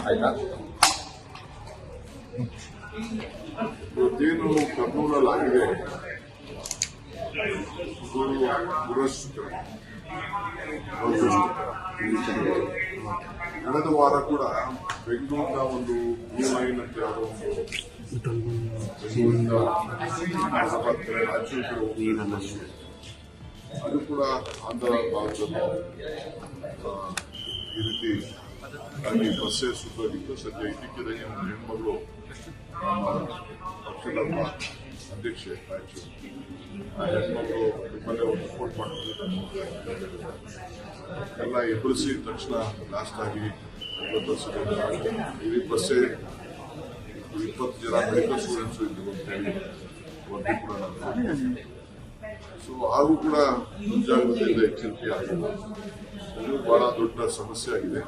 ಆಯ್ತಾ ಇವತ್ತೇನು ಕರ್ನೂಲಲ್ಲಿ ಆಗಿದೆ ಗುರು ದುರದೃಷ್ಟಕರ. ಕಳೆದ ವಾರ ಕೂಡ ಬೆಂಗಳೂರಿನ ಒಂದು ಲೈನ್ ಅಂತ ಯಾವುದೋ ಒಂದು ಬೆಂಗಳೂರಿನ ಅದು ಕೂಡ ಆಂಧ್ರ ಭಾಗದಲ್ಲಿ ಆ, ಈ ರೀತಿ ಅಲ್ಲಿ ಬಸ್ಸೇ ಸುತ್ತೋಗಿತ್ತು ಸದ್ಯ ಇದ್ದಕ್ಕಿದ್ದಂಗೆ ಒಂದು ಹೆಣ್ಮಗಳು ಪಕ್ಷದ ಅಧ್ಯಕ್ಷೆ ರಾಯಚೂರು ಆ ಹೆಣ್ಮಗಳು ನಿಮ್ಮಲ್ಲೇ ಒಂದು ಸಪೋರ್ಟ್ ಮಾಡ್ತಾರೆ ಎಲ್ಲ ಎದುರಿಸಿ ತಕ್ಷಣ ಲಾಸ್ಟ್ ಆಗಿ ಇವತ್ತು ಬಸ್ಸೇ ಇಪ್ಪತ್ತು ಜನ ಮೆಡಿಕಲ್ ಸ್ಟೂಡೆಂಟ್ಸ್ ಇದ್ರು ಅಂತ ಹೇಳಿ ವರದಿ ಕೂಡ ಸೊ ಹಾಗೂ ಕೂಡ ಮುಂಜಾಗ್ರತೆಯಿಂದ ಎಚ್ಚರಿಕೆ ಆಗಿದೆ ಇದು ಬಹಳ ದೊಡ್ಡ ಸಮಸ್ಯೆ ಆಗಿದೆ.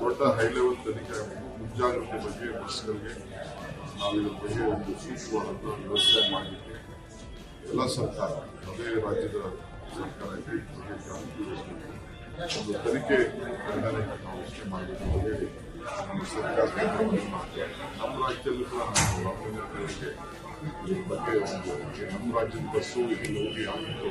ದೊಡ್ಡ ಹೈ ಲೆವೆಲ್ ತನಿಖೆ ಮುಂಜಾಗ್ರತೆ ಬಗ್ಗೆ ಬಸ್ಗಳಿಗೆ ನಾವು ಇದ್ರ ಬಗ್ಗೆ ಒಂದು ಸೂಕ್ಷ್ಮವಾದಂತಹ ವ್ಯವಸ್ಥೆ ಮಾಡಲಿಕ್ಕೆ ಎಲ್ಲ ಸರ್ಕಾರ ಅದೇ ರಾಜ್ಯದ ಸರ್ಕಾರ ಇದೆ ಇದ್ರ ಬಗ್ಗೆ ಕ್ರಾಂತಿ ವಹಿಸ್ಬೇಕು. ಒಂದು ತನಿಖೆ ತಂಡನೆ ನಾವು ರಚನೆ ಮಾಡಬೇಕು ಅಂತ ಹೇಳಿ ನಮ್ಮ ಸರ್ಕಾರ ನಮ್ಮ ರಾಜ್ಯದಲ್ಲೂ ಕೂಡ ನಾವು ರಾಮಲಿಂಗಾರೆಡ್ಡಿಗೆ ಇದ್ರ ಬಗ್ಗೆ ಒಂದು ನಮ್ಮ ರಾಜ್ಯದ ಬಸ್ಸು ಇಲ್ಲಿ ಹೋಗಿ ಆಗಿತ್ತು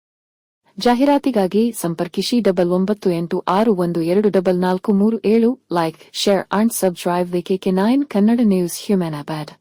ಜಾಹೀರಾತಿಗಾಗಿ ಸಂಪರ್ಕಿಸಿ ಡಬಲ್ ಒಂಬತ್ತು ಎಂಟು ಆರು ಒಂದು ಎರಡು ಡಬಲ್ ನಾಲ್ಕು ಮೂರು ಏಳು like share and subscribe the KK nine Kannada news Humnabad